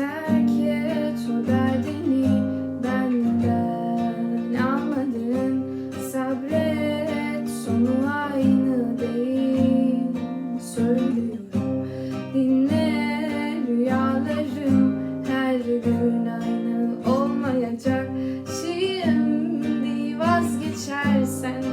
terk et o derdini benden. Almadın Sabret sonu aynı değil. Söylüyorum Dinle rüyalarım her gün aynı olmayacak. Şimdi vazgeçersen